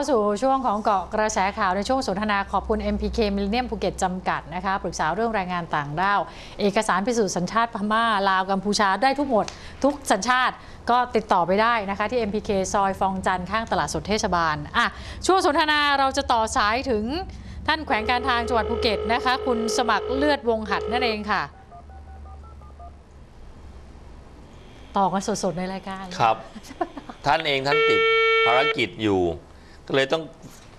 เข้าสู่ช่วงของเกาะกระแสข่าวในช่วงสนทนาขอบคุณ MPK Millennium ภูเก็ตจำกัดนะคะปรึกษาเรื่องแรงงานต่างด้าว เอกสารพิสูจน์สัญชาติพม่า ลาวกัมพูชาได้ทุกหมด ทุกสัญชาติก็ติดต่อไปได้นะคะที่ MPK ซอยฟองจันข้างตลาดสดเทศบาลอะช่วงสนทนาเราจะต่อสายถึงท่านแขวงการทางจังหวัดภูเก็ตนะคะ คุณสมัครเลือดวงหัดนั่นเองค่ะ ต่อกันสดๆในรายการครับ ท่านเองท่านติดภารกิจอยู่ ก็เลยต้อง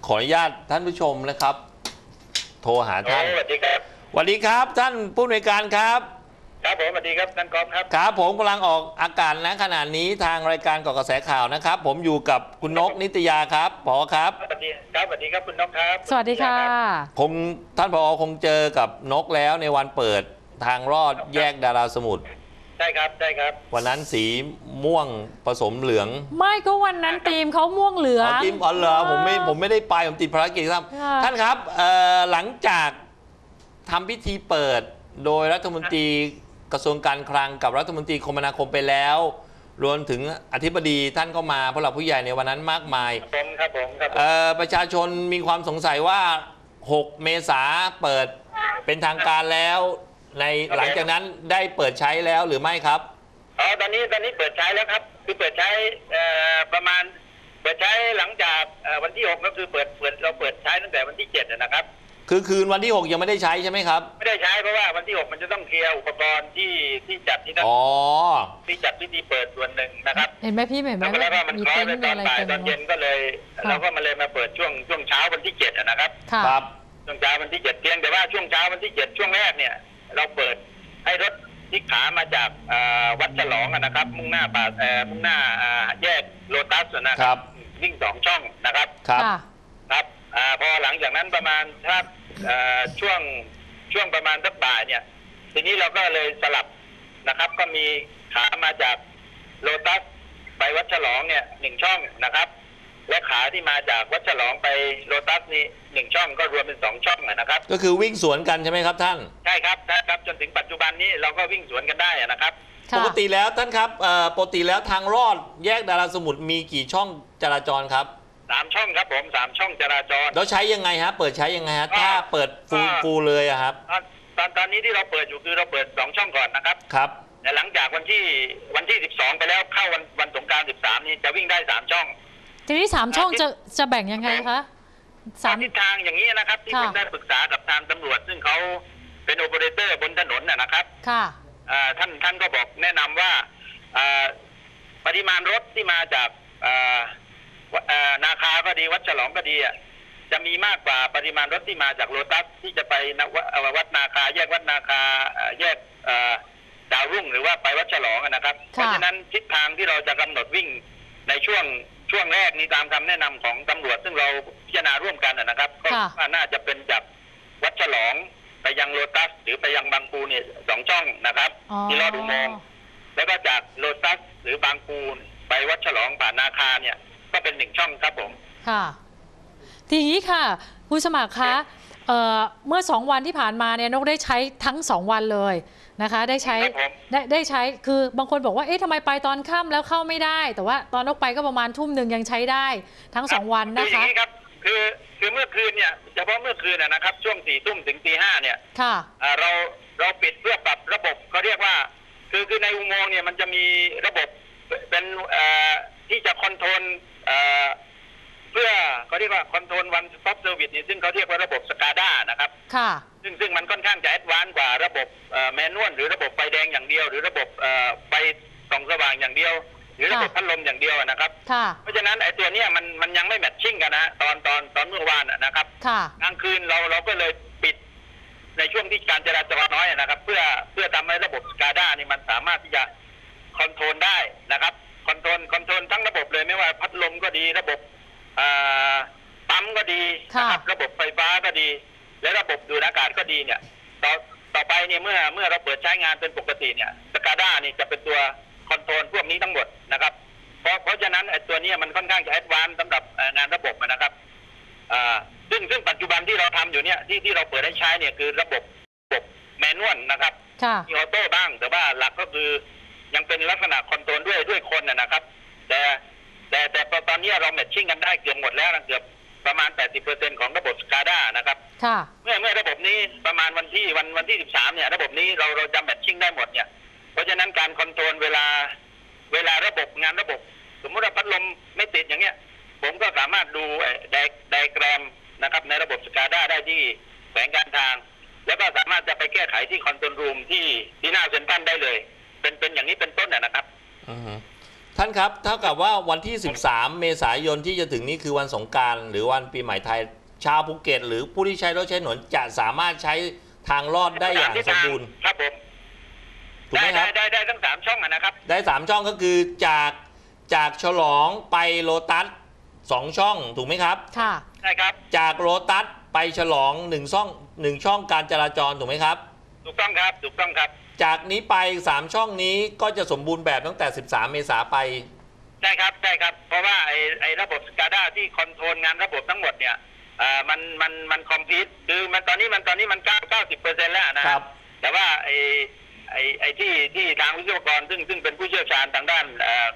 ขออนุญาตท่านผู้ชมนะครับ โทรหาท่านสวัสดีครับสวัสดีครับ ท่านผู้อำนวยการครับ ครับผมสวัสดีครับท่านกอล์ฟครับ ครับผมกำลังออกอากาศนะขณะนี้ทางรายการเกาะกระแสข่าวนะครับ ผมอยู่กับคุณนกนิตยาครับผอครับสวัสดีครับสวัสดีครับคุณน้องครับสวัสดีค่ะ คงท่านผอคงเจอกับนกแล้วในวันเปิดทางรอดแยกดาราสมุทร ใช่ครับใช่ครับวันนั้นสีม่วงผสมเหลืองไม่ก็วันนั้นทีมเขาม่วงเหลืองอ๋อทีมอ๋อเหรอผมไม่ผมไม่ได้ไปผมติดภารกิจครับค่ะท่านครับเอ่อหลังจากทำพิธีเปิดโดยรัฐมนตรีกระทรวงการคลังกับรัฐมนตรีคมนาคมไปแล้ว รวมถึงอธิบดีท่านก็มาผู้หลักผู้ใหญ่ในวันนั้นมากมาย ผมครับผมครับผม เอ่อประชาชนมีความสงสัยว่า 6 เมษาเปิดเป็นทางการแล้ว ในหลังจากนั้นได้เปิดใช้แล้วหรือไม่ครับอ๋อตอนนี้ตอนนี้เปิดใช้แล้วครับ คือเปิดใช้เอ่อประมาณ เปิดใช้หลังจากเอ่อวันที่หกก็คือเปิดเปิดเราเปิดใช้ตั้งแต่วันที่เจ็ดนะครับ คือคืนวันที่6ยังไม่ได้ใช้ใช่ไหมครับ ไม่ได้ใช้เพราะว่าวันที่หกมันจะต้องเคลียร์อุปกรณ์ที่ที่จัดที่นั่นอ๋อที่จัดพิธีเปิดส่วนหนึ่งนะครับ เห็นไหมพี่เห็นไหมแล้วก็มันมีคล้อเต็ยนไปท์ตมีอนอะไรบ่ายเต็มตอนไปหมเย็ดนก็เลยค่ะเราก็มาเลยมาเปิดช่วงช่วงเช้าวันที่เจ็ดนะครับค่ะครับช่วงเช้าวันที่เจ็ดเพียงแต่ว่าช่วงเช้าวันที่เจ็ดช่วงแรกเนี่ย เราเปิดให้รถที่ขามาจากเอ่อวัดฉลองอะนะครับ มุ่งหน้าป่าเอ่อมุ่งหน้าอ่าแยกโลตัสอะนะคครัรับวิ่งสองช่องนะครับครับค่ะครับอาพอหลังจากนั้นประมาณถ้าเอ่อช่วงช่วงประมาณสักบ่ายเนี่ย ทีนี้เราก็เลยสลับนะครับ ก็มีขามาจากโลตัสไปวัดฉลองเนี่ยหนึ่งช่องนะครับ และขาที่มาจากวัดฉลองไปโลตัสนี่หนึ่งช่องก็รวมเป็นสองช่องอะนะครับ ก็คือวิ่งสวนกันใช่ไหมครับท่าน ใช่ครับใช่ครับจนถึงปัจจุบันนี้เราก็วิ่งสวนกันได้อะนะครับค่ะปกติแล้วท่านครับเอ่อปกติแล้วทางรอดแยกดาราสมุทรมีกี่ช่องจราจรครับสามช่องครับผมสามช่องจราจรแล้วใช้ยังไงฮะเปิดใช้ยังไงฮะถ้าเปิดฟูลอ่าฟูลเลยอะครับตอนตอนตอนนี้ที่เราเปิดอยู่คือเราเปิดสองช่องก่อนนะครับครับแต่หลังจากวันที่วันที่สิบสองไปแล้วเข้าวันวันสงกรารสิบสามนี่จะวิ่งได้สามช่อง ทีนี้สามช่องจะจะแบ่งยังไงคะสามทิศทางอย่างนี้นะครับ ที่ค่ะผมได้ปรึกษากับทางตำรวจ ซึ่งเขาเป็นโอเปอเรเตอร์บนถนนนะนะครับ ค่ะอ่าท่านท่านก็บอกแนะนำว่าอ่าปริมาณรถที่มาจากอ่าวะอ่านาคาก็ดีวัดฉลองก็ดีอะจะมีมากกว่าปริมาณรถที่มาจากโลตัสที่จะไปนวเอ่อวัดนาคา แยกวัดนาคาอ่าแยกอ่าดาวรุ่งหรือว่าไปวัดฉลองอะนะครับ เพราะฉะนั้นทิศทางที่เราจะกำหนดวิ่งในช่วง ช่วงแรกนี้ตามคำแนะนำของตำรวจ ซึ่งเราพิจารณาร่วมกันอะนะครับ ก็ค่ะว่าน่าจะเป็นจากวัดฉลองไปยังโลตัส หรือไปยังบางปูเนี่ยสองช่องนะครับอ๋อที่รอดอุโมงค์แล้วก็จากโลตัสหรือบางปูนไปวัดฉลองผ่านนาคาเนี่ย ก็เป็นหนึ่งช่องครับผม ค่ะ ทีนี้ค่ะคุณสมัครคะ เอ่อเมื่อสองวันที่ผ่านมาเนี่ยนกได้ใช้ทั้งสองวันเลยนะคะ ได้ใช้ครับผมได้ได้ใช้คือบางคนบอกว่าเอ๊ะทำไมไปตอนค่ำแล้วเข้าไม่ได้ แต่ว่าตอนนกไปก็ประมาณทุ่มหนึ่งยังใช้ได้ทั้งสองวันคือนะอย่าคะงนี้ครับคือคือเมื่อคืนเนี่ยเฉพาะเมื่อคืนนะนะครับ ช่วงสี่ทุ่มถึงตีห้าเนี่ยค่ะอ่าเราเราปิดเพื่อปรับระบบเขาเรียกว่า คือคือในอุโมงค์เนี่ยมันจะมีระบบเป็นเอ่อที่จะคอนโทรล เอ่อเพื่อเขาเรียกว่าคอนโทรลวันสต็อปเซอร์วิสนี่ซึ่งเขาเรียกว่าระบบสกาด้านะครับค่ะซึ่งซึ่งมันค่อนข้างจะแอดวานซ์กว่าระบบแมนนวลหรือระบบไฟแดงอย่างเดียว หรือระบบเอ่อไฟส่องสว่างอย่างเดียว หรือระบบค่ะพัดลมอย่างเดียวอะนะครับค่ะเพราะฉะนั้นไอ้ตัวเนี้ยมันมันยังไม่แมทชิ่งกันนะตอนตอนตอนเมื่อวานอะนะครับค่ะกลางคืนเราเราก็เลยปิดในช่วงที่การจราจรน้อยอะนะครับ เพื่อเพื่อทำให้ระบบสกาด้านี่มันสามารถที่จะคอนโทรลได้นะครับคอนโทรลคอนโทรลทั้งระบบเลยไม่ว่าพัดลมก็ดีระบบอ่า ปั๊มก็ดีนะครับระบบไฟฟ้าก็ดี และระบบดูดอากาศก็ดีเนี่ยต่อต่อไปเนี่ยเมื่อเมื่อเราเปิดใช้งานเป็นปกติเนี่ยสกาด้านี่จะเป็นตัวคอนโทรลพวกนี้ทั้งหมดนะครับเพราะเพราะฉะนั้นไอ้ตัวเนี้ยมันค่อนข้างจะแอดวานซ์สำหรับเอ่องานระบบอะนะครับอ่าซึ่งซึ่งปัจจุบันที่เราทำอยู่เนี่ยที่ที่เราเปิดให้ใช้เนี่ยคือระบบระบบแมนนวลนะครับค่ะมีออโต้บ้าง แต่ว่าหลักก็คือยังเป็นลักษณะคอนโทรลด้วยด้วยคนนะนะครับ แต่ แต่แต่ตอนนี้เราแมทชิ่งกันได้เกือบหมดแล้วนะเกือบประมาณ 80%ของระบบสกาด้านะครับค่ะเมื่อเมื่อระบบนี้ประมาณวันที่วันวันที่ 13 เนี่ย ระบบนี้เราเราจะแมทชิ่งได้หมดเนี่ย เพราะฉะนั้นการคอนโทรลเวลาเวลาระบบงานระบบ สมมติว่าพัดลมไม่ติดอย่างเงี้ย ผมก็สามารถดูไดไดแกรมนะครับ ในระบบสกาด้าได้ที่แผงการทาง แล้วก็สามารถจะไปแก้ไขที่คอนโทรลรูมที่ที่หน้าเซ็นทรัลได้เลย เป็นเป็นอย่างนี้เป็นต้นนะนะครับ อือฮึ ท่านครับ เท่ากับว่าวันที่ 13 เมษายนที่จะถึงนี้คือวันสงกรารหรือวันปีใหม่ไทยชาวภูเก็ต หรือผู้ที่ใช้รถใช้ถนนจะสามารถใช้ทางลอดได้อย่างสมบูรณ์ครับผมถูกไหมได้ครับได้ได้ได้ทั้งสามช่องอะนะครับ ได้สามช่องก็คือจากจากฉลองไปโลตัสสองช่องถูกไหมครับ ค่ะ ใช่ครับ จากโลตัสไปฉลองหนึ่งช่องหนึ่งช่องการจราจรถูกไหมครับ ถูกต้องครับ ถูกต้องครับ จากนี้ไป 3 ช่องนี้ก็จะสมบูรณ์แบบตั้งแต่ 13 เมษาไปใช่ครับใช่ครับ เพราะว่าไอ้ไอ้ระบบสกาด้าที่คอนโทรลงานระบบทั้งหมดเนี่ยอ่ามันมันมันคอมพิวคือมันตอนนี้มันตอนนี้มันเก้าเก้าสิบเปอร์เซ็นต์แล้วนะ ครับ แต่ว่าไอ้ไอ้ไอ้ที่ที่ทางวิศวกรซึ่งซึ่งเป็นผู้เชี่ยวชาญทางด้าน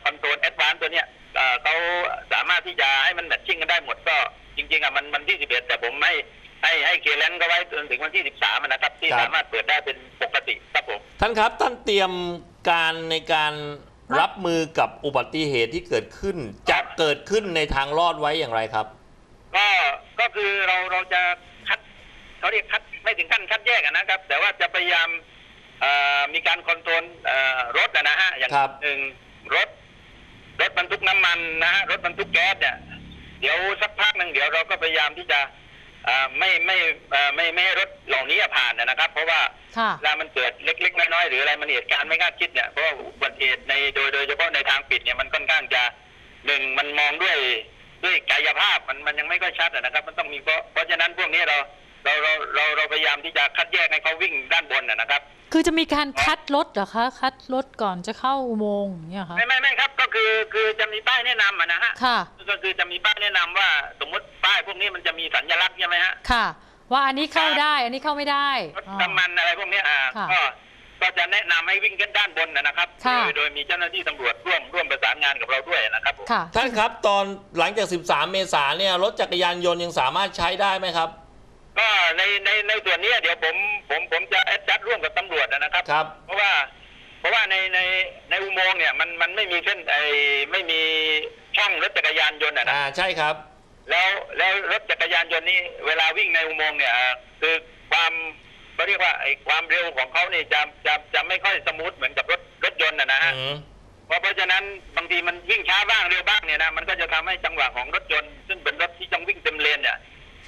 คอนโทรลแอดวานซ์ตัวเนี้ยเอ่อเขาสามารถที่จะให้มันแมทชิ่งกันได้หมดก็จริง ๆอะมันมันที่สิบเอ็ดแต่ผมให้ให้ให้เคเลนก็ไว้จนถึงวันที่สิบสามนะครับ ที่ครับ สามารถเปิดได้เป็นปกติครับผม ท่านครับท่านเตรียมการในการรับมือกับอุบัติเหตุที่เกิดขึ้น จะเกิดขึ้นในทางลอดไว้อย่างไรครับ ก็ก็คือเราเราจะคัดเขาเรียกคัดไม่ถึงขั้นคัดแยกอะนะครับ แต่ว่าจะพยายามเอ่อมีการคอนโทรลเอ่อรถอะนะฮะอย่างครับหนึ่งรถ รถบรรทุกน้ำมันนะฮะรถบรรทุกแก๊สเนี่ยเดี๋ยวสักพักหนึ่งเดี๋ยวเราก็พยายามที่จะเอ่อ ไม่ไม่เอ่อไม่ไม่ให้รถเหล่านี้ผ่านนะครับ เพราะว่าค่ะเวลามันเกิดเล็ก ๆ น้อยๆหรืออะไรมันเหตุการณ์ไม่คาดคิดเนี่ยเพราะว่าอุบัติเหตุในโดยโดยเฉพาะในทางปิดเนี่ยมันค่อนข้างจะหนึ่งมันมองด้วยด้วยกายภาพมันมันยังไม่ค่อยชัดอะนะครับ มันต้องมีเพราะเพราะฉะนั้นพวกนี้เรา เราเราเราเราพยายามที่จะคัดแยกให้เขาวิ่งด้านบนอะนะครับ คือจะมีการคัดรถเหรอคะ คัดรถก่อนจะเข้าอุโมงค์อย่างเนี่ยคะไม่ไม่ไม่ครับ ก็คือคือจะมีป้ายแนะนำอะนะฮะค่ะ ก็คือจะมีป้ายแนะนำว่า สมมติป้ายพวกนี้มันจะมีสัญลักษณ์ใช่ไหมฮะค่ะ ว่าอันนี้เข้าได้อันนี้เข้าไม่ได้รถอ๋อน้ำมันอะไรพวกเนี้ยอ่าค่ะก็ก็จะแนะนำให้วิ่งกันด้านบนนะนะครับค่ะโดยโดยมีเจ้าหน้าที่ตำรวจร่วมร่วมประสานงานกับเราด้วยนะครับผมค่ะท่านครับตอนหลังจาก 13 เมษาเนี่ยรถจักรยานยนต์ยังสามารถใช้ได้ไหมครับ ก็ในในในส่วนนี้เดี๋ยวผมผมผมจะแอดจัดร่วมกับตำรวจนะครับ ครับ เพราะว่า เพราะว่าในในในอุโมงค์เนี่ยมันมันไม่มีเส้นไอไม่มีช่องรถจักรยานยนต์อะนะอ่าใช่ครับ แล้วแล้วรถจักรยานยนต์นี่เวลาวิ่งในอุโมงค์เนี่ยอ่าคือความเขาเรียกว่าไอความเร็วของเขานี่จะจะจะไม่ค่อยสมูทเหมือนกับรถรถยนต์อะนะฮะ อืมเพราะเพราะฉะนั้นบางทีมันวิ่งช้าบ้างเร็วบ้างเนี่ยนะมันก็จะทำให้จังหวะของรถยนต์ซึ่งเป็นรถที่ต้องวิ่งเต็มเลนเนี่ย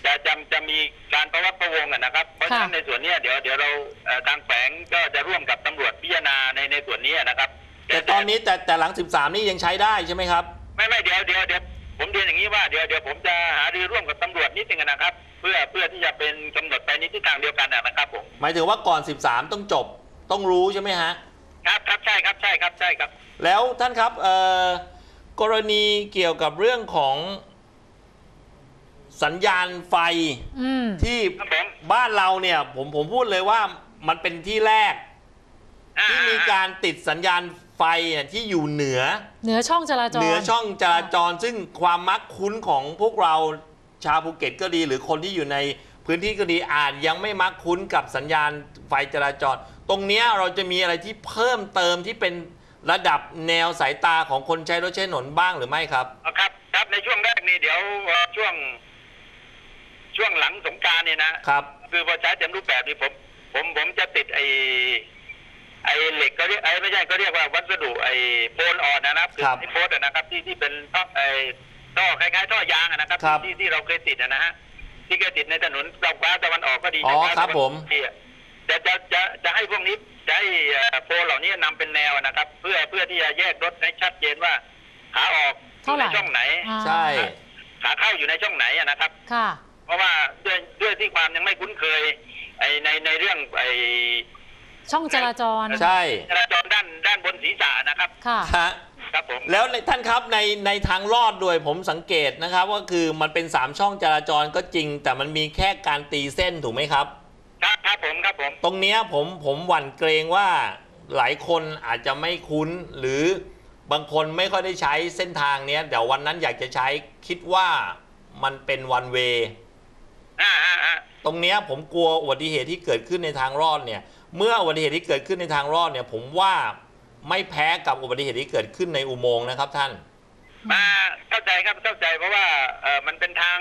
จะจะจะมีการประวัติประวงอะนะครับ เพราะฉะนั้นค่ะในส่วนเนี้ยเดี๋ยวเดี๋ยวเราเอ่อทางแฝงก็จะร่วมกับตำรวจพิจารณาในในส่วนนี้นะครับ แต่ตอนนี้แต่แต่หลัง 13 นี่ยังใช้ได้ใช่ไหมครับ ไม่ไม่เดี๋ยวเดี๋ยวเดี๋ยวผมเรียนอย่างนี้ว่าเดี๋ยวเดี๋ยวผมจะหารือร่วมกับตำรวจนิดนึงนะครับ เพื่อเพื่อที่จะเป็นกำหนดไปในทิศทางเดียวกันอะนะครับผมหมายถึงว่าก่อน 13 ต้องจบต้องรู้ใช่ไหมฮะครับครับใช่ครับใช่ครับใช่ครับ แล้วท่านครับเอ่อกรณีเกี่ยวกับเรื่องของ สัญญาณไฟอืม ที่ครับผมบ้านเราเนี่ย ผมผมพูดเลยว่ามันเป็นที่แรก อ่ที่มีการติดสัญญาณไฟเนี่ยที่อยู่เหนือ เหนือช่องจราจร เหนือช่องจราจรซึ่งความมักคุ้นของพวกเราชาวภูเก็ตก็ดี หรือคนที่อยู่ในพื้นที่ก็ดีอาจยังไม่มักคุ้นกับสัญญาณไฟจราจร ตรงเนี้ยเราจะมีอะไรที่เพิ่มเติมที่เป็นระดับแนวสายตาของคนใช้รถใช้ถนนบ้างหรือไม่ครับเอาครับ ครับ ในช่วงแรกนี่เดี๋ยวเอ่อช่วงช่วง หลังสงกรารเนี่ยนะครับ คือพอใช้เต็มรูปแบบนี่ผม ผมผมจะติดไอไอเหล็กก็เรียกไอไม่ใช่ก็เรียกว่าวัสดุไอโพลอ่อนนะครับครับไอโพลอะนะครับ ที่ที่เป็นท่อไอท่อคล้ายๆท่อยางอะนะครับ ครับ ที่ที่เราเคยติดอะนะฮะที่เคยติดในถนนตะวันฟ้าตะวันออกก็ดีอ๋อตะวันครับ ผมดีอะจะจะจะจะให้พวกนี้จะให้เอ่อโพลเหล่านี้นำเป็นแนวอะนะครับ เพื่อเพื่อที่จะแยกรถให้ชัดเจนว่าขาออกอเท่ายู่ไหร่ในช่องไหน อ่าใช่ ขาเข้าอยู่ในช่องไหนอะนะครับ ค่ะ เพราะว่าด้วยด้วยที่ความยังไม่คุ้นเคยไอในในเรื่องไอช่องจราจรใช่จราจรด้านด้านบนศีรษะนะครับค่ะฮะครับผมแล้วในท่านครับในในทางลอดด้วยผมสังเกตนะครับว่าคือมันเป็น3ช่องจราจรก็จริง แต่มันมีแค่การตีเส้นถูกไหมครับ ครับครับผมครับผม ตรงเนี้ยผมผมหวั่นเกรงว่าหลายคนอาจจะไม่คุ้นหรือบางคนไม่ค่อยได้ใช้เส้นทางเนี้ยเดี๋ยววันนั้นอยากจะใช้คิดว่ามันเป็นวันเว อ่าอ่าอ่าตรงเนี้ยผมกลัวอุบัติเหตุที่เกิดขึ้นในทางรอดเนี่ย เมื่ออุบัติเหตุที่เกิดขึ้นในทางรอดเนี่ย ผมว่าไม่แพ้กับอุบัติเหตุที่เกิดขึ้นในอุโมงค์นะครับท่าน มาเข้าใจครับเข้าใจเพราะว่าเออมันเป็นทาง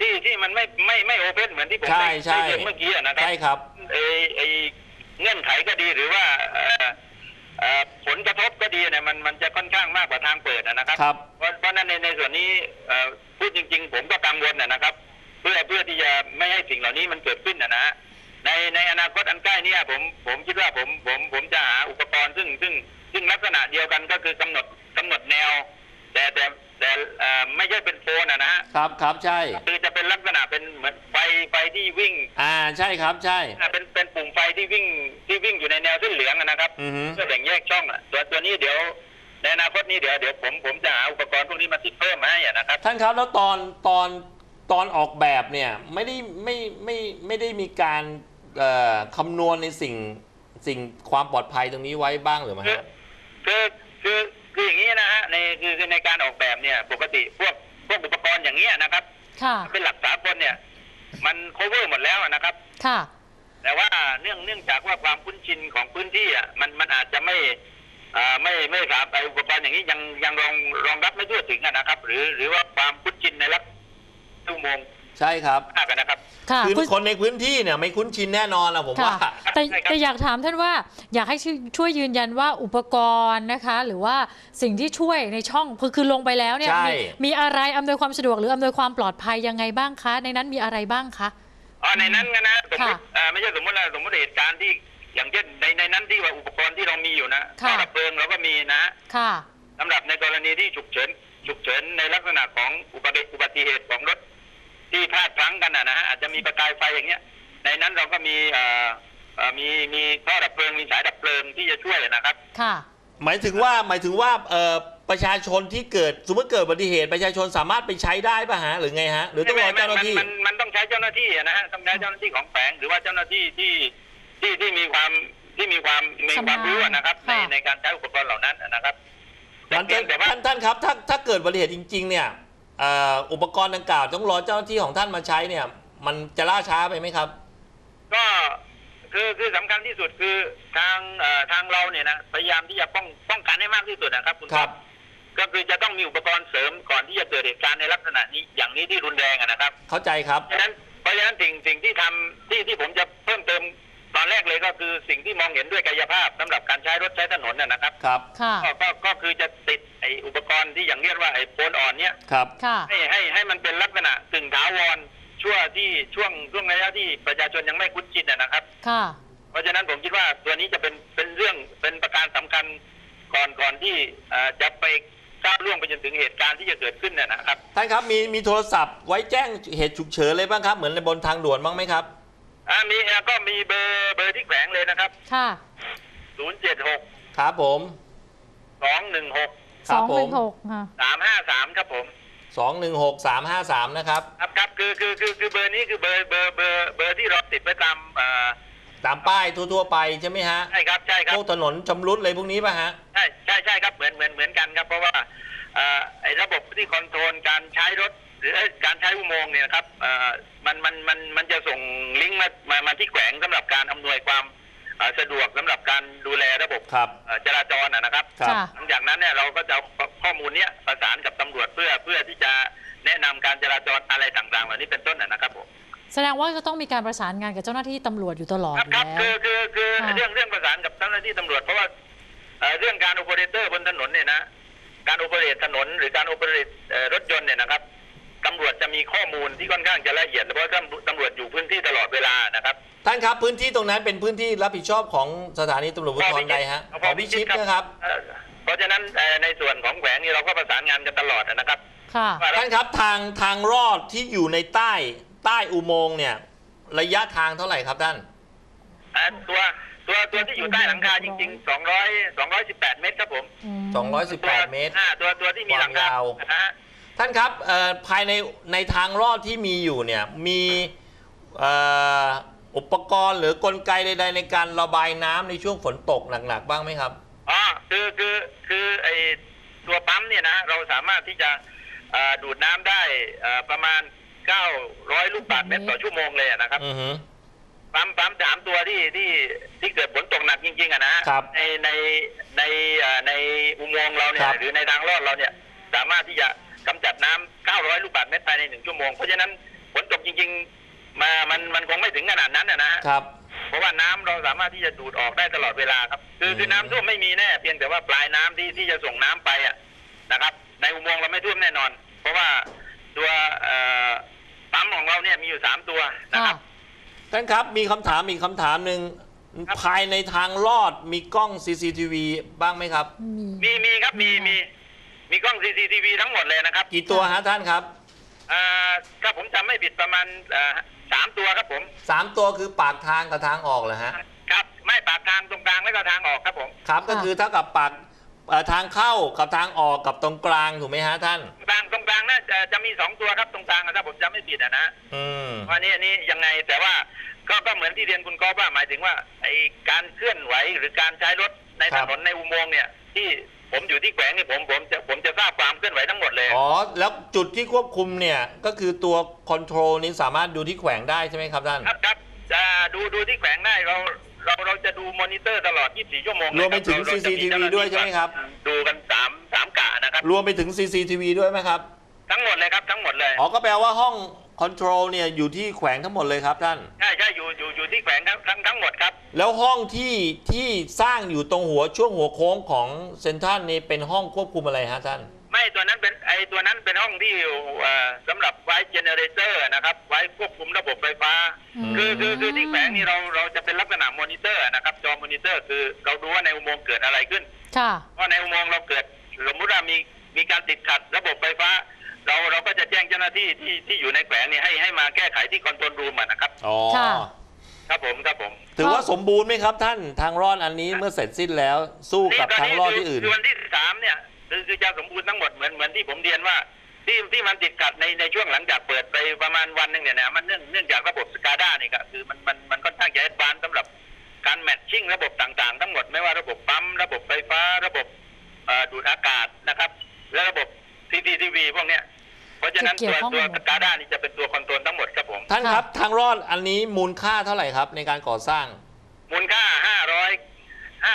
ที่ที่มันไม่ไม่ไม่โอเพนเหมือนที่ผมใช่ได้ใช่ ได้เรียนเมื่อกี้อะนะครัใช่ครับ ไอไอเงื่อนไขก็ดีหรือว่าเอ่อเอ่อผลกระทบก็ดีเนี่ยมันมันจะค่อนข้างมากกว่าทางเปิดอะนะครับ ครับ เพราะเพราะฉะนั้นในในส่วนนี้เอ่อพูดจริง ๆ ผมก็กังวลนะนะครับเพื่อเพื่อที่จะไม่ให้สิ่งเหล่านี้มันเกิดขึ้นนะนะฮะในในอนาคตอันใกล้เนี้ผมผมคิดว่าผมผมผมจะหาอุปกรณ์ซึ่งซึ่งซึ่งลักษณะเดียวกันก็คือกำหนดกำหนดแนว แต่แต่แต่เอ่อไม่ใช่เป็นโฟนอะนะฮะครับครับใช่คือจะเป็นลักษณะเป็นเหมือนไฟไฟที่วิ่ง อ่าใช่ครับใช่เป็นเป็นปุ่มไฟที่วิ่งที่วิ่งอยู่ในแนวเส้นเหลืองอะนะครับอือฮึเพื่อแบ่งแยกช่องอะตัวตัวนี้เดี๋ยวในอนาคตนี้เดี๋ยวเดี๋ยวผมผมจะหาอุปกรณ์พวกนี้มาติดเพิ่มมาให้อะนะครับท่านครับแล้วตอนตอน ตอนออกแบบเนี่ยไม่ได้ไม่ไม่ไม่ได้มีการเอ่อคำนวณในสิ่งสิ่งความปลอดภัยตรงนี้ไว้บ้างหรือไม่คือฮะคือคือคืออย่างนี้นะฮะในคือคือในการออกแบบเนี่ยปกติพวกพวกอุปกรณ์อย่างเงี้ยนะครับค่ะเป็นหลักสากลเนี่ย มัน cover หมดแล้วอะนะครับ ค่ะ แต่ว่าเนื่องเนื่องจากว่าความคุ้นชินของพื้นที่อะมันมันอาจจะไม่อ่าไม่ไม่สามารถอุปกรณ์อย่างนี้ยังยังรองรองรับไม่ทั่วถึงอะนะครับ หรือหรือว่าความคุ้นชินในลักษณะ ชั่วโมงใช่ครับ มากอะนะครับ ค่ะคือคุณคนในพื้นที่เนี่ยไม่คุ้นชินแน่นอนละผมค่ะว่า แต่ใช่ครับ แต่อยากถามท่านว่าอยากให้ช่วยช่วยยืนยันว่าอุปกรณ์นะคะ หรือว่าสิ่งที่ช่วยในช่องคือคือลงไปแล้วเนี่ยใช่ มีมีอะไรอำนวยความสะดวกหรืออำนวยความปลอดภัยยังไงบ้างคะ ในนั้นมีอะไรบ้างคะ อ๋อในนั้นนะนะสมมติค่ะอ่าไม่ใช่สมมตินะสมมติเหตุการณ์ที่อย่างเช่นในในนั้นที่ว่าอุปกรณ์ที่เรามีอยู่นะค่ะท่อดับเพลิงเราก็มีนะค่ะ สำหรับในกรณีที่ฉุกเฉินฉุกเฉินในลักษณะของอุบัติอุบัติเหตุของรถ ที่พลาดพลั้งกันนะนะฮะอาจจะมีประกายไฟอย่างเงี้ย ในนั้นเราก็มีเอ่อเอ่อมีมีท่อดับเพลิงมีสายดับเพลิงที่จะช่วยนะครับ ค่ะ หมายถึงว่าหมายถึงว่าเอ่อประชาชนที่เกิดสมมติเกิดอุบัติเหตุประชาชนสามารถไปใช้ได้ป่ะฮะหรือไงฮะหรือต้องรอเจ้าหน้าที่มันมันมันต้องใช้เจ้าหน้าที่นะฮะต้องใช้เจ้าหน้าที่ของแฝงหรือว่าเจ้าหน้าที่ที่ที่ที่มีความที่มีความมีความรู้นะครับในค่ะในการใช้อุปกรณ์เหล่านั้นนะครับมันเพีจะยงแต่ว่าท่านท่านครับถ้าถ้าเกิดอุบัติเหตุจริง ๆ เนี่ยเอ่ออุปกรณ์ดังกล่าวต้องรอเจ้าหน้าที่ของท่านมาใช้เนี่ย มันจะล่าช้าไปไหมครับ ก็คือคือสำคัญที่สุดคือทางเอ่อทางเราเนี่ยนะพยายามที่จะป้องป้องกันให้มากที่สุดนะครับคุณครับ ก็คือจะต้องมีอุปกรณ์เสริมก่อนที่จะเกิดเหตุการณ์ในลักษณะนี้อย่างนี้ที่รุนแรงอะนะครับ เข้าใจครับเพราะฉะนั้นเพราะฉะนั้นสิ่งสิ่งที่ทำที่ที่ผมจะเพิ่มเติมตอนแรกเลยก็คือสิ่งที่มองเห็นด้วยกายภาพสำหรับการใช้รถใช้ถนนนะนะครับ ครับค่ะก็ก็ก็คือจะติดไออุปกรณ์ที่อย่างเรียกว่าไอโฟนอ่อนเนี้ยครับค่ะให้ให้ให้มันเป็นลักษณะกึ่งถาวรชั่วที่ช่วงช่วงระยะที่ประชาชนยังไม่คุ้นชินนะนะครับ ค่ะ เพราะฉะนั้นผมคิดว่าตัวนี้จะเป็นเป็นเรื่องเป็นประการสำคัญก่อนก่อนที่เอ่อจะไปก้าวล่วงไปจนถึงเหตุการณ์ที่จะเกิดขึ้นเนี่ยนะครับท่านครับมีมีโทรศัพท์ไว้แจ้งเหตุฉุกเฉินเลยบ้างครับ เหมือนในบนทางด่วนบ้างไหมครับอ่ามีอ่าก็มีเบอร์เบอร์ที่แฝงเลยนะครับ ค่ะ076ครับผม216 คสรัอบงผหนึ่มงหกค่ะ353ครับผม สองหนึ่งหกสามห้าสามนะครับ ครับครับคือคือคือคือเบอร์นี้คือเบอร์เบอร์เบอร์เบอร์ที่เราติดไว้ตามเอ่อตามป้ายทั่วๆไปใช่ไหมฮะใช่ครับใช่ครัพบวกถนนชำรุดเลยพวกนี้ป่ะฮะ ใช่ใช่ใช่ครับเหมือนเหมือนเหมือนกันครับ เพราะว่าเอ่อไอ้ระบบที่คอนโทรลการใช้รถ หรือการใช้อุโมงค์เนี่ยนะครับเอ่อมันมันมันมันจะส่งลิงก์มามามาที่แขวงสำหรับการอำนวยความเอ่อ สะดวกสำหรับการดูแลระบบครับเอ่อจราจรนะนะครับครับค่ะหลังจากนั้นเนี่ยเราก็จะเอาข้อมูลเนี้ยประสานกับตำรวจเพื่อเพื่อที่จะแนะนำการจราจรอะไรต่างๆเหล่านี้เป็นต้นนะนะครับผมแสดงว่าก็ต้องมีการประสานงานกับเจ้าหน้าที่ตำรวจอยู่ตลอดครับอยู่ครับแล้วคือคือคือค่ะเรื่องเรื่องประสานกับเจ้าหน้าที่ตำรวจเพราะว่าเอ่อเรื่องการโอเปอเรเตอร์บนถนนเนี่ยนะการโอเปเรตถนนหรือการโอเปเรตเอ่อรถยนต์เนี่ยนะครับ ตำรวจจะมีข้อมูลที่ค่อนข้างจะละเอียดเพราะว่าตำตำรวจอยู่พื้นที่ตลอดเวลานะครับท่านครับพื้นที่ตรงนั้นเป็นพื้นที่รับผิดชอบของสถานีตำรวจภูธรใดฮะพของพิชิตนะครับเอ่อเพราะฉะนั้นเอ่อในส่วนของแขวงนี่เราก็ประสานงานกันตลอดนะครับค่ะว่าเราท่านครับทางทางรอดที่อยู่ในใต้ใต้อุโมงค์เนี่ย ระยะทางเท่าไหร่ครับท่านอ่าตัวตัวตัวที่อยู่ใต้หลังคาจริงๆ200 218เมตรครับผมม218เมตรอ่าตัวตัวที่มีหลังคาความยาวนะฮะ ท่านครับเอ่อภายในในทางรอดที่มีอยู่เนี่ยมีเอ่ออุปกรณ์หรือกลไกใดๆในการระบายน้ำในช่วงฝนตกหนักๆ บ้างไหมครับอ๋อคือคือคือไอตัวปั๊มเนี่ยนะเราสามารถที่จะเอ่อดูดน้ำได้เอ่อประมาณ 900 ลูกบาศก์เมตรต่อชั่วโมงเลยอะนะครับอือฮึปั๊มปั๊มสามตัวที่ที่ที่เกิดฝนตกหนักจริงๆอะนะฮะครับในในในเอ่อในอุโมงค์เราเนี่คยรับหรือในทางลอดเราเนี่ย สามารถที่จะ กำจัดน้ำ900 ลูกบาศก์เมตรภายในหนึ่งชั่วโมง เพราะฉะนั้นฝนตกจริง ๆ มามันมันคงไม่ถึงขนาดนั้นอะนะฮะครับ เพราะว่าน้ำเราสามารถที่จะดูดออกได้ตลอดเวลาครับ คือคือน้ำท่วมไม่มีแน่เพียงแต่ว่าปลายน้ำที่ที่จะส่งน้ำไปอะนะครับ ในอุโมงค์เราไม่ท่วมแน่นอน เพราะว่าตัวเอ่อปั๊มของเราเนี่ยมีอยู่สามตัวนะค่ะครับท่านครับมีคำถามอีกคำถามหนึ่งครับภายในทางลอดมีกล้อง CCTV บ้างไหมครับ มีมีมีครับมีมี มีกล้อง CCTV ทั้งหมดเลยนะครับกี่ตัวฮะท่านครับอ่าถ้าผมจำไม่ผิดประมาณเอ่อสามตัวครับผมสามตัวคือปากทางกับทางออกเหรอฮะครับไม่ปากทางตรงกลางแล้วก็ทางออกครับผมครับก็ค่ะคือเท่ากับปากเอ่อทางเข้ากับทางออกกับตรงกลางถูกไหมฮะท่านกลางตรงกลางน่าจะจะมีสองตัวครับตรงกลางอะถ้าผมจำไม่ผิดอะนะ อืม ว่านี่อันนี้ยังไงแต่ว่าก็ก็เหมือนที่เรียนคุณก๊อฟว่าหมายถึงว่าไอการเคลื่อนไหวหรือการใช้รถในครัถบนนในอุโมงค์เนี่ยที่ ผมอยู่ที่แขวงนี่ผมผมจะผมจะทราบความเคลื่อนไหวทั้งหมดเลยอ๋อ แล้วจุดที่ควบคุมเนี่ย ก็คือตัวคอนโทรลนี้สามารถดูที่แขวงได้ใช่ไหมครับท่าน ครับครับจะดูดูที่แขวงได้เราเราเราจะดูมอนิเตอร์ตลอด 24 ชั่วโมงรวมไปถึงเาจะ CCTV เจ้าน้าที่ด้วยใช่ไหมครับ ดูกันสามสามกะนะครับ รวมไปถึง CCTV ด้วยไหมครับ ทั้งหมดเลยครับทั้งหมดเลย อ๋อ ก็แปลว่าห้อง คอนโทรลเนี่ยอยู่ที่แขวงทั้งหมดเลยครับท่าน ใช่ใช่อยู่อยู่อยู่ที่แขวงทั้งทั้งทั้งหมดครับ แล้วห้องที่ที่สร้างอยู่ตรงหัวช่วงหัวโค้งของเซนทรัลนี่เป็นห้องควบคุมอะไรฮะท่าน ไม่ตัวนั้นเป็นไอตัวนั้นเป็นห้องที่เอ่อสำหรับไว้เจเนเรเตอร์นะครับ ไว้ควบคุมระบบไฟฟ้าอืมคือคือคือที่แขวงนี่เราเราจะเป็นลักษณะมอนิเตอร์นะครับ จอมอนิเตอร์คือเราดูว่าในอุโมงค์เกิดอะไรขึ้นค่ะเพราะในอุโมงค์เราเกิดสมมติว่ามีมีการติดขัดระบบไฟฟ้า เราเราก็จะแจ้งเจ้าหน้าที่ที่ที่อยู่ในแขวงนี่ให้ให้มาแก้ไขที่คอนโทรลรูมอะนะครับ อ๋อค่ะ ครับผมครับผมถือว่าสมบูรณ์ไหมครับท่านทางรอดอันนี้เมื่อเสร็จสิ้นแล้วสู้กับทางรอดที่อื่น คือวันที่สามเนี่ยคือคือจะสมบูรณ์ทั้งหมดเหมือนเหมือนที่ผมเรียนว่า ที่ที่มันติดขัดในในช่วงหลังจากเปิดไปประมาณวันหนึ่งเนี่ยนะมันเนื่องเนื่องจากระบบสกาด้านี่ก็คือมันมันมันค่อนข้างจะแอดวานซ์สำหรับการแมทชิ่งระบบต่างๆ ทั้งหมดไม่ว่าระบบปั๊มระบบไฟฟ้าระบบเอ่อดูดอากาศนะครับ และระบบ CCTV พวกเนี้ยเพ ราะฉะนั้นจะเกี่ตัยววข้องตัวหมด สกาด้านี่จะเป็นตัวคอนโทรลทั้งหมดครับผมท่านค่ะครับ ทางรอดอันนี้มูลค่าเท่าไหร่ครับ ในการก่อสร้าง มูลค่าห้าร้อยห้า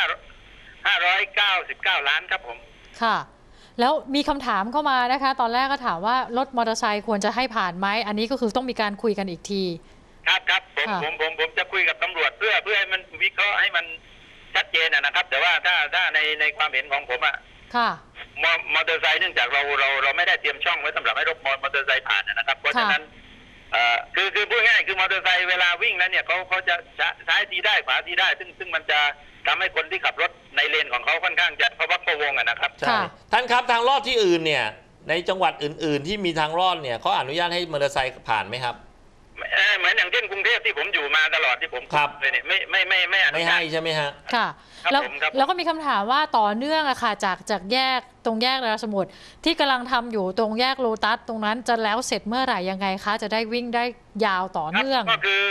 ห้าร้อยเก้าสิบเก้าล้านครับผม ค่ะ แล้วมีคำถามเข้ามานะคะ ตอนแรกก็ถามว่ารถมอเตอร์ไซค์ควรจะให้ผ่านไหม อันนี้ก็คือต้องมีการคุยกันอีกที ครับครับผมค่ะ ผมผมผมจะคุยกับตำรวจเพื่อเพื่อให้มันวิเคราะห์ให้มันชัดเจนอะนะครับ แต่ว่าถ้าถ้าในในความเห็นของผมอะค่ะ มอมอเตอร์ไซค์เนื่องจากเราเราเราไม่ได้เตรียมช่องไว้สำหรับให้รถมอมอเตอร์ไซค์ผ่านอะนะครับ เพราะฉะนั้นเอ่อคือคือพูดง่ายๆคือมอเตอร์ไซค์เวลาวิ่งแล้วเนี่ยเขาเขาจะจะซ้ายทีได้ขวาทีได้ ซึ่งซึ่งมันจะทำให้คนที่ขับรถในเลนของเขาค่อนข้างจะพะวักพะวงอะนะครับใช่ค่ะท่านครับทางรอดที่อื่นเนี่ยในจังหวัดอื่น ๆ ที่มีทางรอดเนี่ยเขาอนุญาตให้มอเตอร์ไซค์ผ่านไหมครับ เอ่อเหมือนอย่างเช่นกรุงเทพที่ผมอยู่มาตลอดที่ผมครับ เลยเนี่ยไม่ไม่ไม่ไม่อนุไม่ญาให้ต ใช่ไหมฮะ ค่ะ ครับแล้วผมครับ แล้วก็มีคำถามว่าต่อเนื่องอะค่ะ จากจากแยกตรงแยกราชสมุทรที่กำลังทำอยู่ตรงแยกโลตัสตรงนั้นจะแล้วเสร็จเมื่อไหร่ยังไงคะ จะได้วิ่งได้ยาวต่อครับเนื่อง ก็คือ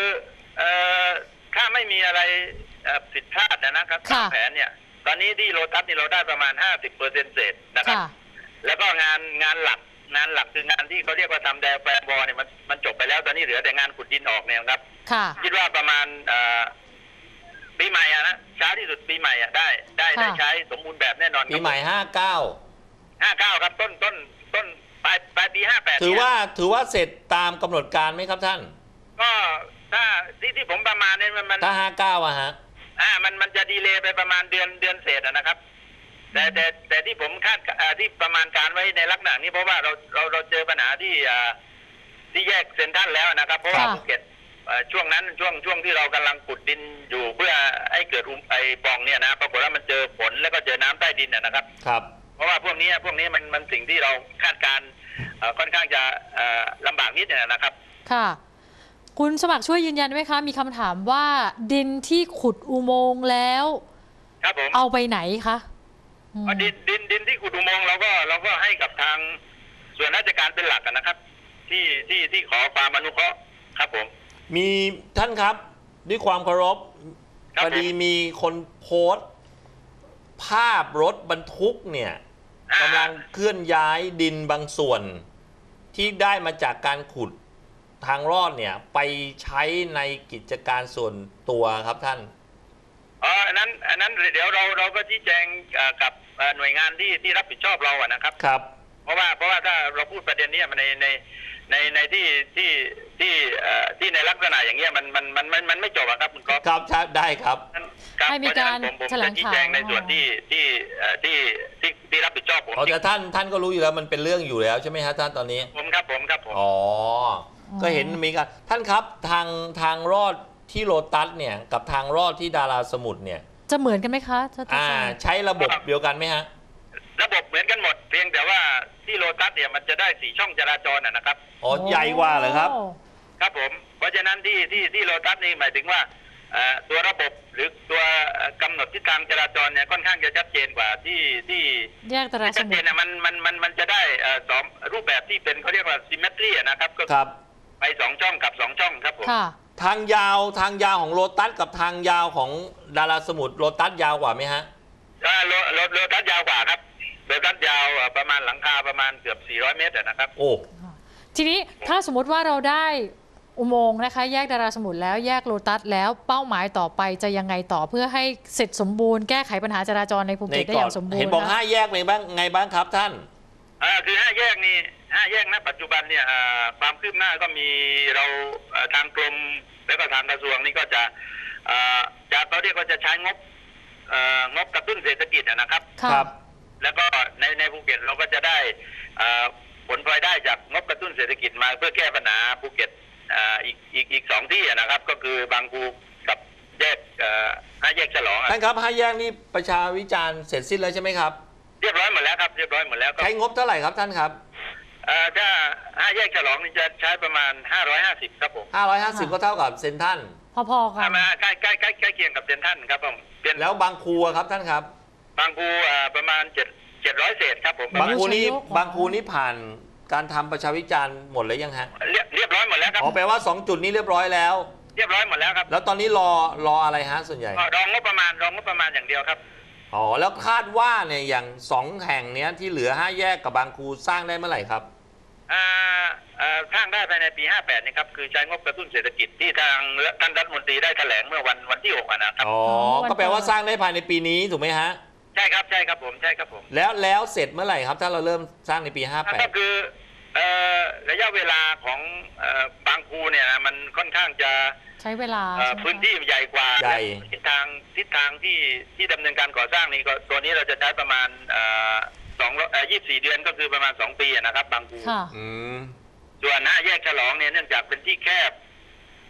เอ่อถ้าไม่มีอะไรเอ่อผิดพลาดนะครับค่ะ ตามแผนเนี่ย ตอนนี้ที่โลตัสนี่เราได้ประมาณ 50เปอร์เซ็นต์เศษนะครับ ค่ะ แล้วก็งานงานหลัก งานหลักคืองานที่เขาเรียกว่าทำแดแฟร์บอลเนี่ยมันมันจบไปแล้วตอนนี้เหลือแต่งานขุดดินออกเนี่ยครับค่ะ คิดว่าประมาณเอ่อปีใหม่อะนะช้าที่สุดปีใหม่อะได้ได้ได้ค่ะใช้สมบูรณ์แบบแน่นอนปีใหม่ห้าเก้าครับต้นต้นต้นปลายปลายปีห้าแปด59ถือว่าถือว่าเสร็จตามกำหนดการไหมครับท่าน ก็ถ้าที่ที่ผมประมาณเนี่ยมันมันถ้า59อะฮะอ่ามันมันจะดีเลย์ไปประมาณเดือนเดือนเศษอะนะครับ แต่แต่แต่ที่ผมคาดอ่าที่ประมาณการไว้ในลักษณะนี้เพราะว่าเราเราเราเจอปัญหาที่อ่าที่แยกเซ็นทรัลแล้วนะครับ เพราะว่าค่ะภูเก็ตเอ่อช่วงนั้นช่วงช่วงที่เรากำลังขุดดินอยู่เพื่อให้เกิดอุมไอปล่องเนี่ยนะปรากฏว่ามันเจอฝนแล้วก็เจอน้ำใต้ดินอะนะครับ ครับ เพราะว่าพวกนี้พวกนี้มันมันสิ่งที่เราคาดการณ์เอ่อค่อนข้างจะเอ่อลำบากนิดเนี่ยนะครับ ค่ะ คุณสมัครช่วยยืนยันไหมคะ มีคำถามว่าดินที่ขุดอุโมงค์แล้ว ครับผมเอาไปไหนคะ อืมดินดินดินที่ขุดอุโมงค์เราก็เราก็ให้กับทางส่วนราชการเป็นหลักอะนะครับ ที่ที่ที่ขอความอนุเคราะห์ครับผม มีท่านครับด้วยความเคารพครับพอดีผม มีคนโพสต์ ภาพรถบรรทุกเนี่ยอ่ากำลังเคลื่อนย้ายดินบางส่วน ที่ได้มาจากการขุดทางรอดเนี่ย ไปใช้ในกิจการส่วนตัวครับท่าน อ๋ออันนั้นอันนั้นเดี๋ยวเราเราก็ชี้แจงเอ่อกับเอ่อหน่วยงานที่ที่รับผิดชอบเราอะนะครับ ครับ เพราะว่าเพราะว่าถ้าเราพูดประเด็นเนี้ยมันในในในในที่ที่ที่เอ่อที่ในลักษณะอย่างเงี้ยมันมันมันมันมันไม่จบอะครับคุณก๊อฟครับครับได้ครับครับให้มีการเพะฉะนั้นผมผมแถลจะงชี้ข่าวแจงในส่วนที่ที่เอ่อที่ที่ที่รับผิดชอบผมอ๋อแต่ท่านท่านก็รู้อยู่แล้วมันเป็นเรื่องอยู่แล้วใช่ไหมฮะท่านตอนนี้ ผมครับผมครับผมอ๋อก็เห็นมีการท่านครับทางทางรอด ที่โลตัสเนี่ยกับทางรอดที่ดาราสมุทรเนี่ย จะเหมือนกันไหมคะท่านอ่าอาจารย์ใช้ระบบเดียวกันไหมฮะ ระบบเหมือนกันหมด เพียงแต่ว่าที่โลตัสเนี่ยมันจะได้สี่ช่องจราจรอะนะครับ อ๋อ ใหญ่กว่าเหรอครับ โครับผม เพราะฉะนั้นที่ที่ที่โลตัสนี่หมายถึงว่าเอ่อตัวระบบหรือตัวเอ่อกำหนดทิศทางจราจรเนี่ยค่อนข้างจะชัดเจนกว่าที่ที่แยกตราสชัดมุเจทนรนะมันมันมันมันจะได้เอ่อสองรูปแบบที่เป็นเขาเรียกว่าซิมเมตรีนะครับก็ครับ ไปสองช่องกับสองช่องครับผม ค่ะ ทางยาวทางยาวของโลตัสกับทางยาวของดาราสมุทรโลตัสยาวกว่าไหมฮะอ่าโลโลโลตัสยาวกว่าครับโลตัสยาวเอ่อประมาณหลังคาประมาณเกือบ 400 เมตรอะนะครับ โอ้ ทีนี้ถ้าสมมติว่าเราได้อุโมงค์นะคะ แยกดาราสมุทรแล้วแยกโลตัสแล้วเป้าหมายต่อไปจะยังไงต่อเพื่อให้เสร็จสมบูรณ์แก้ไขปัญหาจราจรในภูในเก็ตได้ก่ออนย่างสมบูรณ์เห็นบอกนะ ห้าแยกเลยบ้างไงบ้างครับท่าน อ่าคือห้าแยกนี่ ห้าแยกณปัจจุบันเนี่ยอ่าความคืบหน้าก็มีเราเอ่อทางกรมแล้วก็ทางกระทรวงนี่ก็จะอ่าจะเขาเรียกว่าจะใช้งบเอ่องบกระตุ้นเศรษฐกิจอะนะครับค่ะครับ แล้วก็ในในภูเก็ตเราก็จะได้อ่าผลพลอยได้จากงบกระตุ้นเศรษฐกิจมาเพื่อแก้ปัญหาภูเก็ตอ่าอีกอีกอีกสองที่อะนะครับ ก็คือบางปูกับแยกเอ่อห้าแยกฉลองอะท่านครับห้าแยกนี่ประชาวิจารณ์เสร็จสิ้นแล้วใช่ไหมครับเรียบร้อยหมดแล้วครับเรียบร้อยหมดแล้วก็ใช้งบเท่าไหร่ครับท่านครับ เอ่อถ้าห้าแยกฉลองนี่จะใช้ประมาณ 550 ครับผม550 ก็เท่ากับเซนทรันพอๆกัอ่านมาใกล้ใกล้ใกล้ใกล้เคียงกับเซนทรันครับผมเป็นแล้วบางคูอะครับท่านครับ บางปูอ่าประมาณ7 700เศษครับผมบางคูนี่ชัยโยกเหรอบางคูนี่ผ่านการทำประชาวิจารณ์หมดเลยยังฮะเรียบเรียบร้อยหมดแล้วครับ อ๋อแปลว่า 2 จุดนี้เรียบร้อยแล้ว เรียบร้อยหมดแล้วครับแล้วตอนนี้รอรออะไรฮะส่วนใหญ่ ก็รองงบประมาณรองงบประมาณอย่างเดียวครับ อ๋อ แล้วคาดว่าเนี่ยอย่างสองแห่งเนี้ยที่เหลือ5แยกกับบางคูสร้างได้เมื่อไหร่ครับอ่าอ่าสร้างได้ภายในปี 58นี่ครับคือใช้งบกระตุ้นเศรษฐกิจที่ทางท่านรัฐมนตรีได้แถลงเมื่อวันวันที่6อะนะครับอ๋อวันก็แปลว่าเปิดสร้างได้ภายในปีนี้ถูกไหมฮะใช่ครับใช่ครับผมใช่ครับผม แล้วแล้วเสร็จเมื่อไหร่ครับ ถ้าเราเริ่มสร้างในปีก็คือเอ่อ ระยะเวลาของเอ่อบางปูเนี่ยนะมันค่อนข้างจะใช้เวลาเอ่อใช่ไหมคะพื้นที่ใหญ่กว่าใหญ่ทิศทางทิศทางที่ที่ดำเนินการก่อสร้างนี่ก็ตัวนี้เราจะใช้ประมาณเอ่อสองยี่สี่เดือนก็คือประมาณสองปีอะนะครับ บางปูค่ะ58อืมส่วนห้าแยกฉลองเนี่ยเนื่องจากเป็นที่แคบ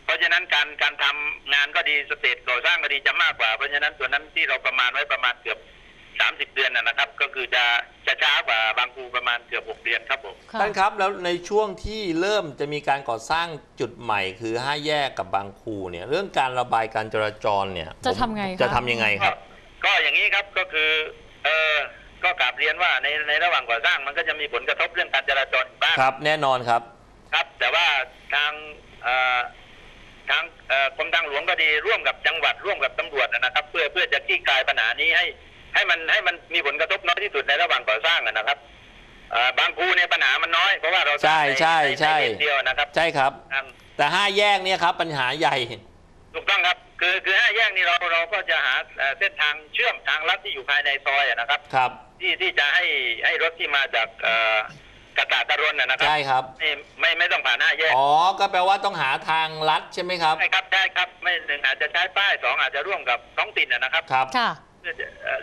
เพราะฉะนั้นการการทำงานก็ดีสเตจก่อสร้างก็ดีจะมากกว่า เพราะฉะนั้นส่วนนั้นที่เราประมาณไว้ประมาณเกือบ สามสิบเดือนนะนะครับ ก็คือจะจะช้ากว่าบางปูประมาณเกือบหกเดือนครับผมค่ะท่านครับแล้วในช่วงที่เริ่มจะมีการก่อสร้างจุดใหม่คือ5แยกกับบางคูเนี่ยเรื่องการระบายการจราจรเนี่ยจะผมทำไงคะจะทำยังไงคก็รับ ก็อย่างนี้ครับก็คือเออก็กราบเรียนว่าในในระหว่างก่อสร้างมันก็จะมีผลกระทบเรื่องการจราจรบ้าง ครับแน่นอนครับ ครับแต่ว่าทางเอ่อทางเอ่อกรมทางหลวงก็ดีร่วมกับจังหวัดร่วมกับตำรวจนะครับ เพื่อเพื่อจะคลี่คลายปัญหานี้ให้ ให้มันให้มันมีผลกระทบน้อยที่สุดในระหว่างก่อสร้างอะนะครับเอ่อบางภูเนี่ยปัญหามันน้อยเพราะว่าเราใช่สร้างใช่นใช่ในเลนเดียวนะครับ ใช่ครับทางแต่5แยกเนี่ยครับปัญหาใหญ่ถูกต้องครับ คือคือห้าแยกนี้เราเราก็จะหาเอ่อเส้นทางเชื่อมทางลัดที่อยู่ภายในซอยอะนะครับครับ ที่ที่จะให้ให้รถที่มาจากเอ่อกระตาตะรนนะนะครัใช่ครับไม่ไม่ไม่ต้องผ่านห้าแยกอ๋อก็แปลว่าต้องหาทางลัดใช่ไหมครับใช่ครับใช่ครับไม่หนึ่งอาจจะใช้ป้ายสองอาจจะร่วมกับท้องถิ่นนะนะครับครับค่ะเพื่อจะเอ่อ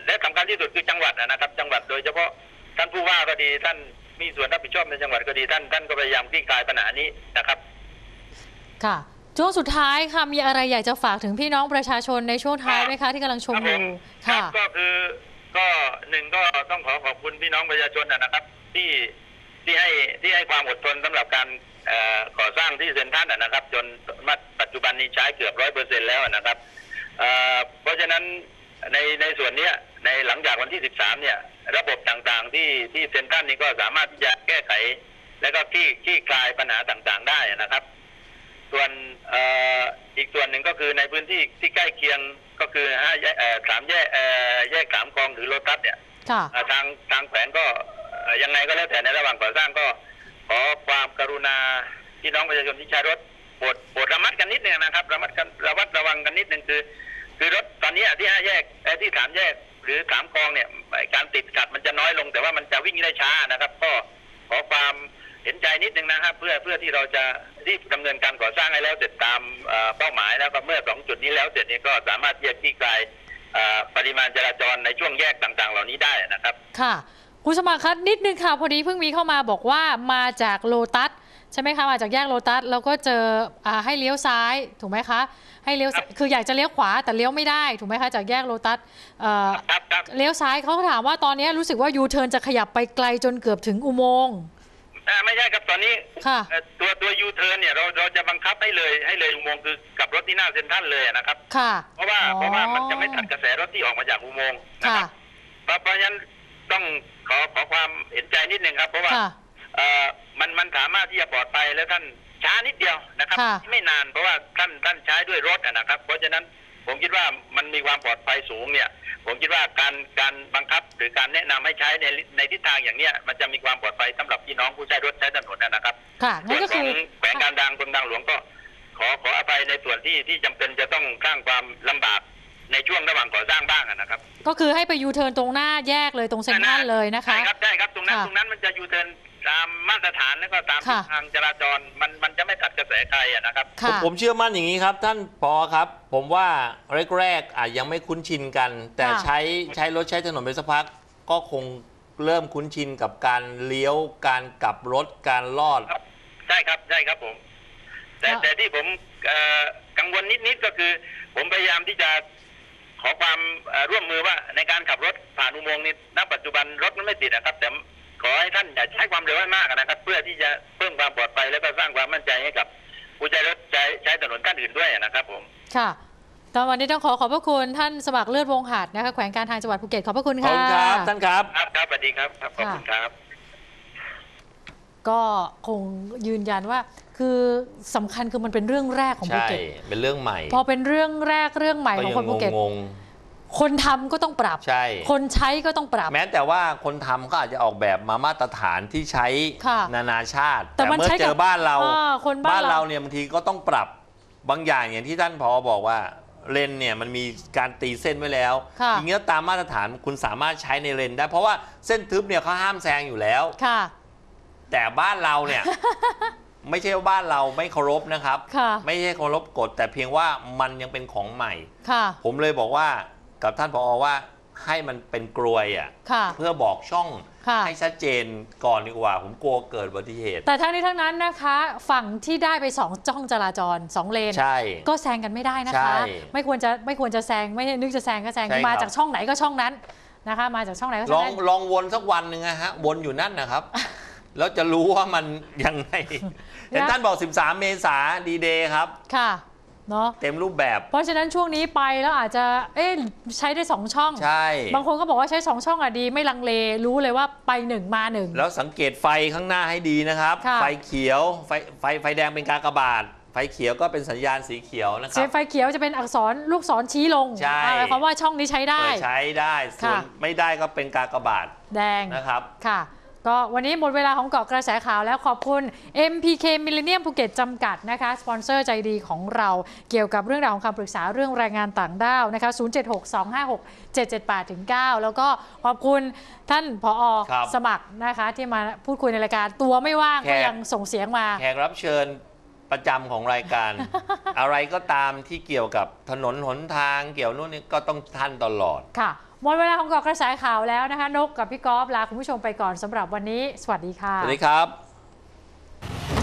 และสำคัญที่สุดคือจังหวัดนะนะครับ จังหวัดโดยเฉพาะท่านผู้ว่าก็ดีท่านมีส่วนรับผิดชอบในจังหวัดก็ดีท่านท่านก็พยายามคลี่คลายปัญหานี้นะครับ ค่ะช่วงสุดท้ายค่ะมีอะไรอยากจะฝากถึงพี่น้องประชาชนในช่วงท้ายไหมคะที่กำลังชมอยู่ครัค่ะบก็คือก็หนึ่งก็ต้องขอขอบคุณพี่น้องประชาชนนะนะครับ ที่ที่ให้ที่ให้ความอดทนสำหรับการเอ่อก่อสร้างที่เซ็นทรัลนะนะครับ จนมาปัจจุบันนี้ใช้เกือบร้อยเปอร์เซ็นแล้วนะครับเอ่อเพราะฉะนั้น ในในส่วนเนี้ยในหลังจากวันที่ 13 เนี่ย ระบบต่างๆที่ที่เซ็นทรัลนี้ก็สามารถที่จะแก้ไข และก็คลี่คลี่คลายปัญหาต่างๆ ได้นะครับ ส่วนเอ่ออีกส่วนหนึ่งก็คือในพื้นที่ที่ใกล้เคียงก็คือห้าแยกเอ่อสามแยกเอ่อแยกสามกองหรือโลตัสเนี่ยค่ะเอ่อทางทางแขวงก็เอ่อยังไงก็แล้วแต่ในระหว่างก่อสร้างก็ ขอความกรุณาพี่น้องประชาชนที่ใช้รถโปรดโปรดระมัดกันนิดนึงนะครับ ระมัดกันระมัดระวังกันนิดนึงคือ คือรถตอนนี้ที่ห้าแยกเอ่อที่สามแยก หรือสามกองเนี่ยการติดขัดมันจะน้อยลง แต่ว่ามันจะวิ่งได้ช้านะครับ ก็ขอความเห็นใจนิดนึงนะครับ เพื่อเพื่อที่เราจะรีบดำเนินการก่อสร้างให้แล้วเสร็จตามเป้าหมายแล้วก็เมื่อสองจุดนี้แล้วเสร็จนี้ก็สามารถที่จะคลี่คลายปริมาณจราจรในช่วงแยกต่างๆ เหล่านี้ได้นะครับ ค่ะคุณสมัครคะนิดนึงค่ะพอดีเพิ่งมีเข้ามาบอกว่ามาจากโลตัส ใช่ไหมคะมาจากแยกโลตัสแล้วก็เจออ่าให้เลี้ยวซ้ายถูกไหมคะให้เลี้ยวซ้ายคืออยากจะเลี้ยวขวาแต่เลี้ยวไม่ได้ถูกไหมคะจากแยกโลตัสเอ่อครับครับเลี้ยวซ้ายเขาก็ถามว่าตอนนี้รู้สึกว่ายูเทิร์นจะขยับไปไกลจนเกือบถึงอุโมงค์อ่าไม่ใช่ครับตอนนี้ค่ะเอ่อตัวตัวยูเทิร์นเนี่ยเราเราจะบังคับให้เลยให้เลยอุโมงค์คือกลับรถที่หน้าเซ็นทรัลเลยนะครับค่ะเพราะว่าอ๋อเพราะว่ามันจะไม่ตัดกระแสรถที่ออกมาจากอุโมงค์นะค่ะครับเพราะเพราะฉะนั้นต้องขอขอความเห็นใจนิดนึงครับเพราะว่าค่ะ เอ่อมันมันสามารถที่จะปลอดภัยแล้วท่านช้านิดเดียวนะครับ ค่ะ ไม่นานเพราะว่าท่านท่านใช้ด้วยรถอะนะครับ เพราะฉะนั้นผมคิดว่ามันมีความปลอดภัยสูงเนี่ย ผมคิดว่าการการบังคับหรือการแนะนำให้ใช้ในในทิศทางอย่างเนี้ยมันจะมีความปลอดภัยสำหรับพี่น้องผู้ใช้รถใช้ถนนนะครับ ค่ะส่งั้วนนก็ขคือองแขวงการทางกรมทางหลวงก็ ขอขออภัยในส่วนที่ที่จำเป็นจะต้องสร้างความลำบากในช่วงระหว่างก่อสร้างบ้างอะนะครับก็คือให้ไปยูเทิร์นตรงหน้าแยกเลยตรงเซ็นทรัลเลยนะคะ ใช่ครับใช่ครับตรงนั้นค่ะ ตรงนั้นมันจะยูเทิร์น ตามมาตรฐานแล้วก็ตามค่ะทางจราจรมันมันจะไม่ตัดกระแสใครอะนะครับ ผมค่ะผมเชื่อมั่นอย่างนี้ครับ ท่านปอครับ ผมว่าแรกๆอาจยังไม่คุ้นชินกัน แต่ค่ะ ใช้ใช้รถใช้ถนนไปสักพัก ก็คงเริ่มคุ้นชินกับการเลี้ยวการกลับรถการลอด ครับใช่ครับใช่ครับผม แต่ค่ะแต่ที่ผมเอ่อกังวลนิดๆก็คือ ผมพยายามที่จะขอความเอ่อร่วมมือว่าในการขับรถผ่านอุโมงค์นี้ณปัจจุบันรถมันไม่ติดนะครับ แต่ ขอให้ท่านอย่าใช้ความเร็วให้มากนะครับ เพื่อที่จะเพิ่มความปลอดภัยและก็สร้างความมั่นใจให้กับผู้ใช้รถใช้ใช้ถนนท่านอื่นด้วยนะครับผมค่ะตอนวันนี้ต้องขอขอบพระคุณท่านสมัครเลือดวงหัดนะคะแขวงการทางจังหวัดภูเก็ตขอบพระคุณขอบค่ะ คุณครับท่านครับ ครับครับสวัสดีครับครับขอบคุณครับ ก็คงยืนยันว่าคือสำคัญคือมันเป็นเรื่องแรกของภูใช่ เก็ตเป็นเรื่องใหม่พอเป็นเรื่องแรกเรื่องใหม่ก็ของยัคนภูเก็ต งง คนทำก็ต้องปรับๆใช่ คนใช้ก็ต้องปรับ แม้แต่ว่าคนทำก็อาจจะออกแบบมามาตรฐานที่ใช้ค่ะนานาชาติ แต่มันเมื่อใช้เจกับอบ้านเราอ่าคนบ้านเราเรา เนี่ยบางทีก็ต้องปรับบางอย่างอย่างที่ท่านพอบอกว่าเลนเนี่ยมันมีการตีเส้นไว้แล้วค่ะอย่างเงี้ยตามมาตรฐานคุณสามารถใช้ในเลนได้ เพราะว่าเส้นทึบเนี่ยเขาห้ามแซงอยู่แล้ว ค่ะ แต่บ้านเราเนี่ย ไม่ใช่ว่าบ้านเราไม่เคารพนะครับ ค่ะ ไม่ใช่เคารพกฎแต่เพียงว่ามันยังเป็นของใหม่ ค่ะ ผมเลยบอกว่า กับท่านพอว่าให้มันเป็นกลวยอะค่ะ เพื่อบอกช่องค่ะ ให้ชัดเจนก่อนดีกว่า ผมกลัวเกิดอุบัติเหตุ แต่ทั้งนี้ทั้งนั้นนะคะ ฝั่งที่ได้ไปสองจ้องจราจรสองเลน ใช่ ก็แซงกันไม่ได้นะใช่คะไม่ควรจะไม่ควรจะแซงไม่ใช่นึกจะแซงก็แซงใช่มาครับจากช่องไหนก็ช่องนั้นนะคะ มาจากช่องไหนก็ลช่อองงนั้นลองวนสักวันหนึ่งนะฮะ วนอยู่นั่นนะครับ แล้วจะรู้ว่ามันยังไงเห็นท่านบอก 13 เมษาดีเดย์ครับ ค่ะ เนาะเต็มรูปแบบ เพราะฉะนั้นช่วงนี้ไปแล้วอาจจะเอ๊ะใช้ได้สองช่อง ใช่ บางคนก็บอกว่าใช้สองช่องอะดี ไม่ลังเลรู้เลยว่าไปหนึ่งมาหนึ่งแล้วสังเกตไฟข้างหน้าให้ดีนะครับค่ะไฟเขียวไฟไฟไฟแดงเป็นกากบาทไฟเขียวก็เป็นสัญญาณสีเขียวนะคเสีรัยบงไฟเขียวจะเป็นอักษรลูกศรชี้ลงใช่อ่าหมายความว่าช่องนี้ใช้ได้เปิดใช้ได้ส่วนค่ะไม่ได้ก็เป็นกากบาทแดงนะครับค่ะ ก็วันนี้หมดเวลาของเกาะกระแสข่าวแล้วขอบคุณ MPK Millennium ภูเก็ตจำกัดนะคะ สปอนเซอร์ใจดีของเราเกี่ยวกับเรื่องราวของคำปรึกษาเรื่องแรงงานต่างด้าวนะคะ 0762567778-9 แล้วก็ขอบคุณท่านผอครับ สมัครนะคะ ที่มาพูดคุยในรายการตัวไม่ว่างแขก็กยังส่งเสียงมา แขกรับเชิญประจำของรายการ อะไรก็ตามที่เกี่ยวกับถนนหนทางเกี่ยวนู่นนี่ก็ต้องท่านตลอด ค่ะ หมดเวลาของเกาะกระสายข่าวแล้วนะคะ นกกับพี่กอล์ฟลาคุณผู้ชมไปก่อนสำหรับวันนี้ สวัสดีค่ะ สวัสดีครับ